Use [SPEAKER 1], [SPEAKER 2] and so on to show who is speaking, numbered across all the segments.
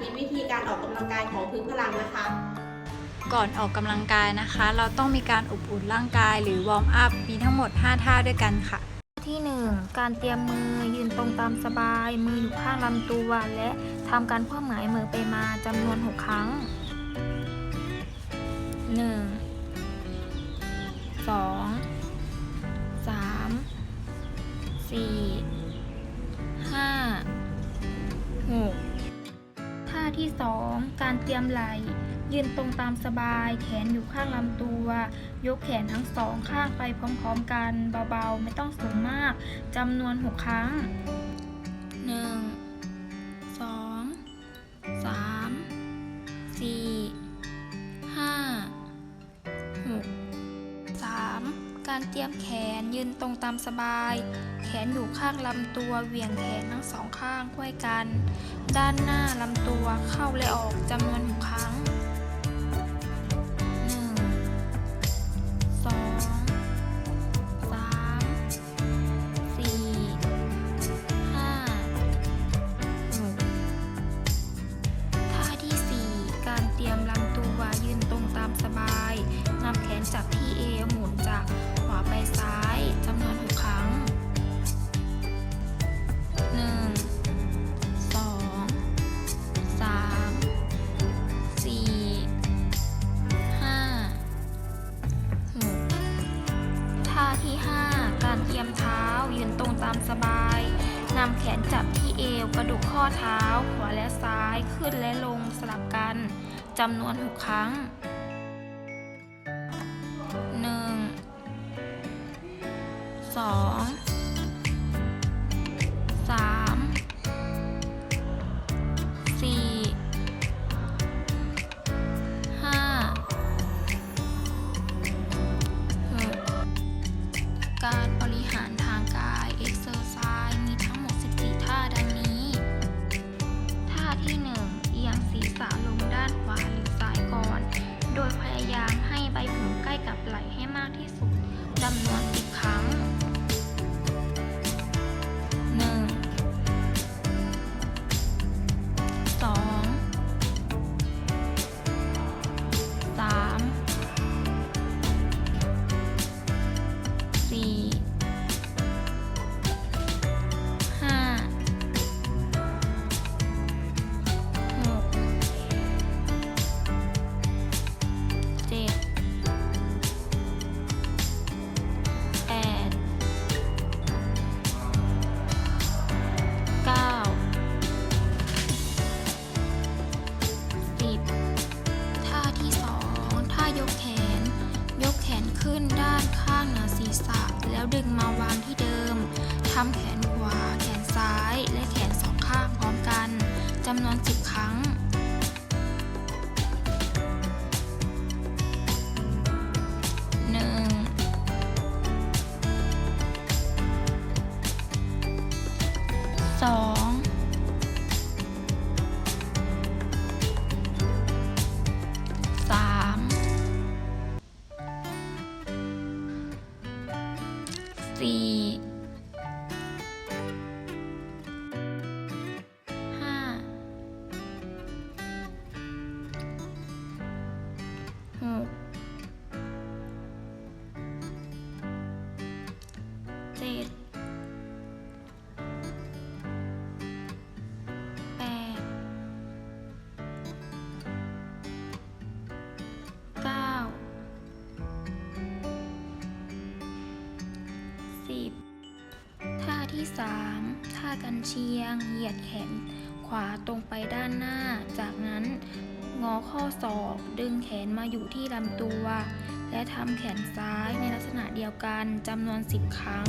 [SPEAKER 1] ธิตวิธีการออกกำลังกายของพึ่งพลังนะคะ
[SPEAKER 2] ก่อนออกกำลังกายนะคะ เราต้องมีการอบอุ่นร่างกายหรือวอร์มอัพมีทั้งหมด 5 ท่าด้วยกันค่ะ
[SPEAKER 3] ที่ 1 การเตรียมมือยืนตรงตามสบาย มืออยู่ข้างลำตัวและทำการเพิ่มหมายมือไปมาจำนวน 6 ครั้ง 1 2 3 4 5 6 ท่าที่ 2 การเตรียมไหล่ยืนตรงตามสบาย แขนอยู่ข้างลำตัว ยกแขนทั้งสองข้างไปพร้อมๆกัน เบาๆ ไม่ต้องสูงมาก จำนวน 6 ครั้ง 1 2 3 4 5 6 3. การเตรียมแขนยืนตรงตามสบาย แขนอยู่ข้างลำตัว เหวี่ยงแขนทั้งสองข้างค่อยกัน ด้านหน้าลำตัวเข้าและออกจำนวนหกครั้ง ข้อเท้า ขวาและซ้ายขึ้นและลงสลับกันจำนวน 6 ครั้ง 1 2 จำนวน 10 ครั้ง กันเชียง เหยียดแขน ขวาตรงไปด้านหน้า จากนั้น งอข้อศอก ดึงแขนมาอยู่ที่ลำตัว และทำแขนซ้ายในลักษณะเดียวกันจำนวน 10 ครั้ง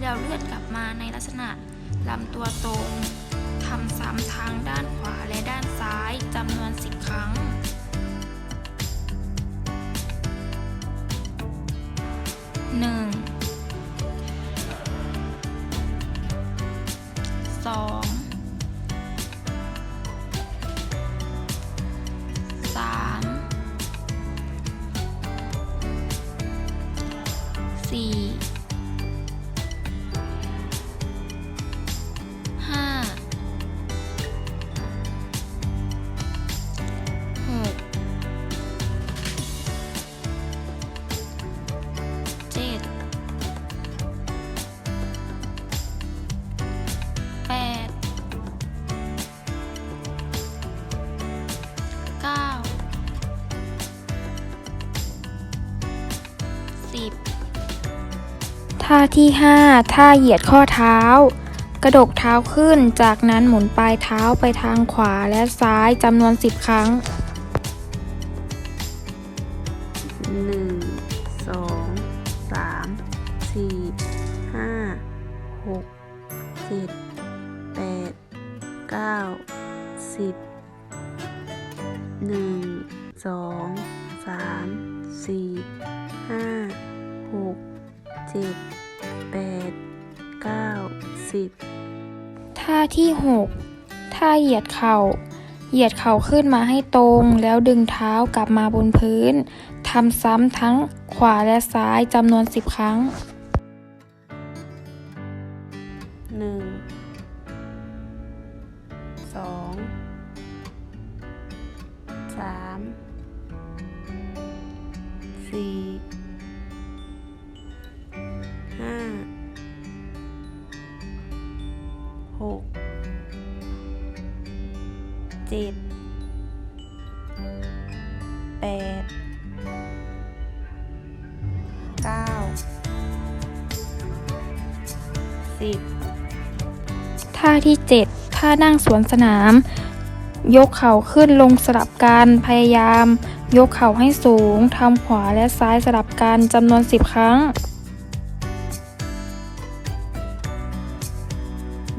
[SPEAKER 4] แล้วเลื่อนกลับมาในลักษณะลำตัวตรงทำซ้ำทางด้านขวาและด้านซ้ายจำนวน 10 ครั้งหนึ่ง
[SPEAKER 3] ท่าที่ 5 ท่าเหยียดข้อเท้า กระดกเท้าขึ้น จากนั้นหมุนปลายเท้าไปทางขวาและซ้ายจำนวน 10 ครั้ง
[SPEAKER 5] หนึ่งสองสามสี่ห้าหกเจ็ดแปดเก้าสิบหนึ่งสองสามสี่ห้าหกเจ็ด 8 9 10
[SPEAKER 3] ท่าที่ 6 ท่าเหยียดเข่า เหยียดเข่าขึ้นมาให้ตรงแล้วดึงเท้ากลับมาบนพื้น ทำซ้ำทั้งขวาและซ้ายจำนวน 10 ครั้ง
[SPEAKER 5] หกเจ็ดแปดเก้าสิบ
[SPEAKER 3] ท่าที่ 7 ท่านั่งสวนสนาม ยกเข่าขึ้นลงสลับกันพยายาม ยกเข่าให้สูงทำขวาและซ้ายสลับกันจำนวน 10 ครั้ง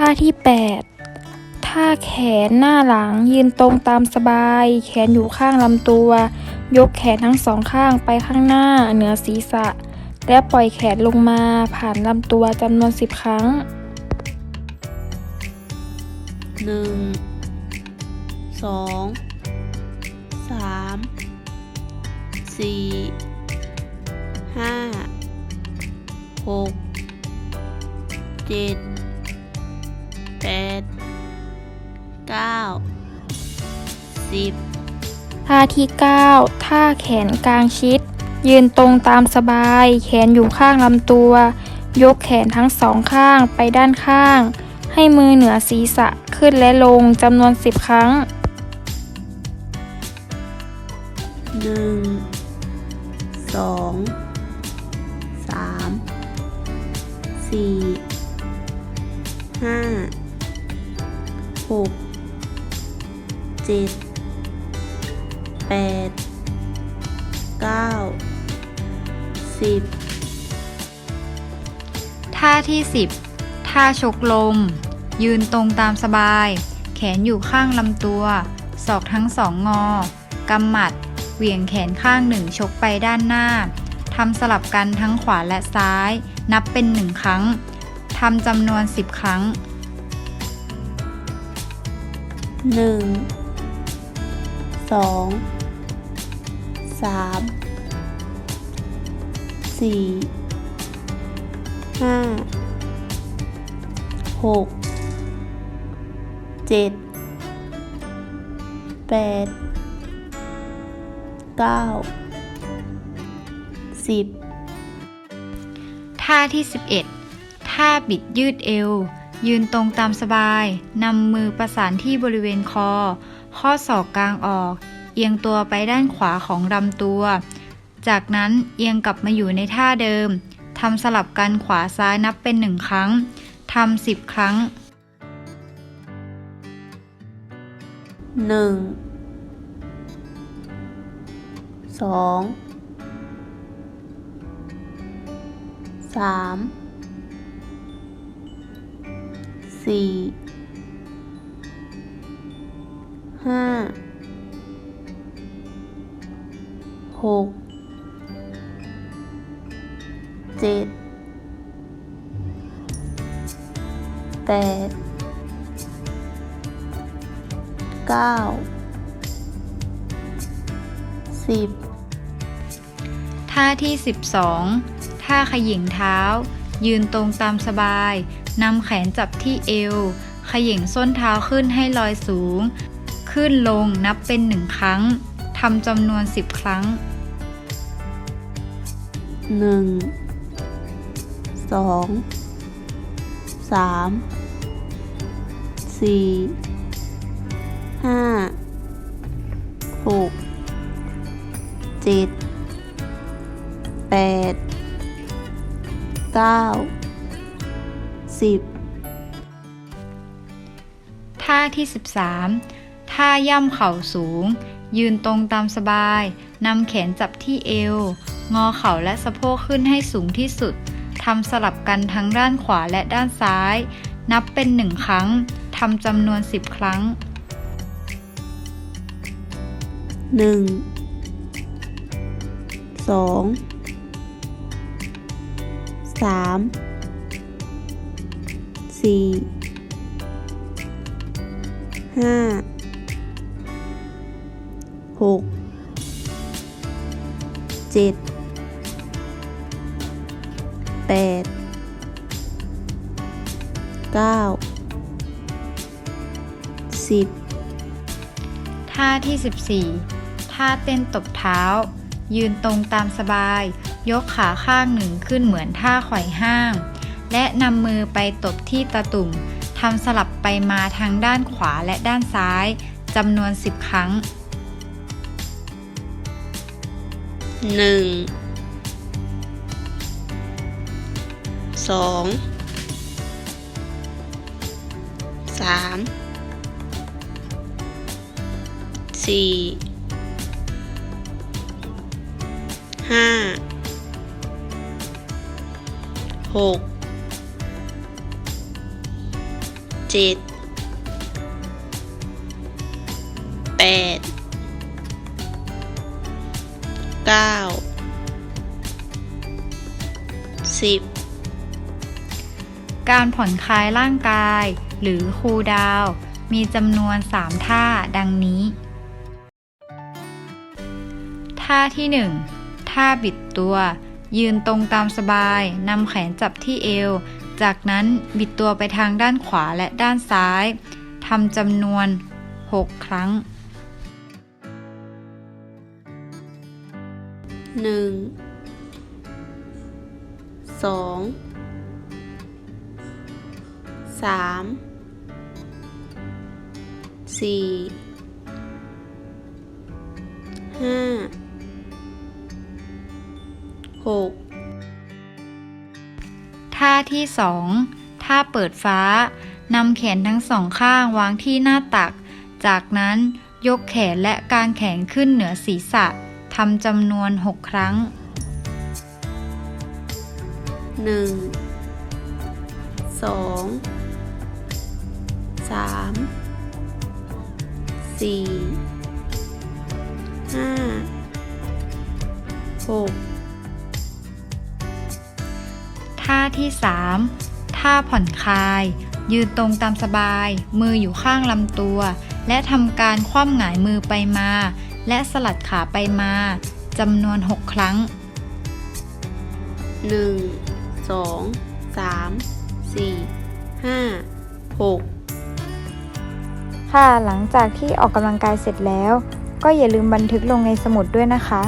[SPEAKER 3] ท่าที่ 8 ท่าแขนหน้าหลังยืนตรงตามสบาย แขนอยู่ข้างลำตัว ยกแขนทั้งสองข้างไปข้างหน้าเหนือศีรษะ และปล่อยแขนลงมาผ่านลำตัวจำนวน 10 ครั้ง
[SPEAKER 5] 1 2 3 4 5 6 7 ดแปดเก้าสิบ
[SPEAKER 3] ท่าที่9ท่าแขนกลางชิด ยืนตรงตามสบาย แขนอยู่ข้างลำตัว ยกแขนทั้งสองข้างไปด้านข้าง ให้มือเหนือศีรษะขึ้นและลงจำนวน 10 ครั้ง
[SPEAKER 5] หนึ่งสองสามสี่ หกเจ็ดแปดเก้าสิบ
[SPEAKER 2] ท่าที่ 10 ท่าชกลม ยืนตรงตามสบาย แขนอยู่ข้างลำตัว ศอกทั้งสองงอกำหมัด เหวี่ยงแขนข้างหนึ่งชกไปด้านหน้าทำสลับกันทั้งขวาและซ้าย นับเป็นหนึ่งครั้งทำจำนวน 10 ครั้ง
[SPEAKER 5] หนึ่งสองสามสี่ห้าหกเจ็ดแปดเก้าสิบ
[SPEAKER 2] ท่าที่ 11 ท่าบิดยืดเอว ยืนตรงตามสบาย นำมือประสานที่บริเวณคอ ข้อศอกกลางออก เอียงตัวไปด้านขวาของลำตัว จากนั้นเอียงกลับมาอยู่ในท่าเดิม ทำสลับกันขวาซ้ายนับเป็นหนึ่งครั้ง ทำสิบครั้ง
[SPEAKER 5] หนึ่ง สอง สาม สี่ห้าหกเจ็ดแปดเก้าสิบ
[SPEAKER 2] ท่าที่ 12 ท่าขยิงเท้า ยืนตรงตามสบาย นำแขนจับที่เอว ขยิงส้นเท้าขึ้นให้ลอยสูง ขึ้นลงนับเป็นหนึ่งครั้ง ทำจำนวน 10 ครั้ง
[SPEAKER 5] หนึ่ง สอง สาม สี่ ห้า หก เจ็ด แปด เก้าสิบ
[SPEAKER 2] ท่าที่ 13 ท่าย่ำเข่าสูง ยืนตรงตามสบาย นำแขนจับที่เอว งอเข่าและสะโพกขึ้นให้สูงที่สุด ทำสลับกันทั้งด้านขวาและด้านซ้าย นับเป็นหนึ่งครั้ง ทำจำนวน 10 ครั้ง
[SPEAKER 5] หนึ่ง สามสี่ห้าหกเจ็ดแปดเก้าสิบ
[SPEAKER 2] ท่าที่ 14 ท่าเต้นตบเท้า ยืนตรงตามสบาย ยกขาข้างหนึ่งขึ้นเหมือนท่าไขว่ห้าง และนำมือไปตบที่ตะตุ่มทำสลับไปมาทางด้านขวาและด้านซ้ายจำนวน 10 ครั้ง
[SPEAKER 5] หนึ่งสองสามสี่ หกเจ็ดแปดเก้าสิบ
[SPEAKER 2] การผ่อนคลายร่างกาย หรือคูลดาว มีจำนวน 3 ท่าดังนี้ ท่าที่ 1 ท่าบิดตัว ยืนตรงตามสบายนำแขนจับที่เอว จากนั้นบิดตัวไปทางด้านขวาและด้านซ้ายทำจำนวน 6 ครั้ง
[SPEAKER 5] หนึ่งสอ งสามสี่ห้าหก
[SPEAKER 2] ท่าที่ 2 ท่าเปิดฟ้านำแขนทั้งสองข้างวางที่หน้าตัก จากนั้นยกแขนและกางแขนขึ้นเหนือศีรษะทำจำนวน 6 ครั้ง
[SPEAKER 5] หนึ่งสองสามสี่ห้าหก
[SPEAKER 2] ท่าที่ 3 ท่าผ่อนคลาย ยืนตรงตามสบาย มืออยู่ข้างลำตัว และทำการคว่ำหงายมือไปมา และสลัดขาไปมาจำนวน 6 ครั้ง
[SPEAKER 5] หนึ่งสองสามสี่หห้าหก
[SPEAKER 2] ค่ะหลังจากที่ออกกำลังกายเสร็จแล้ว ก็อย่าลืมบันทึกลงในสมุดด้วยนะคะ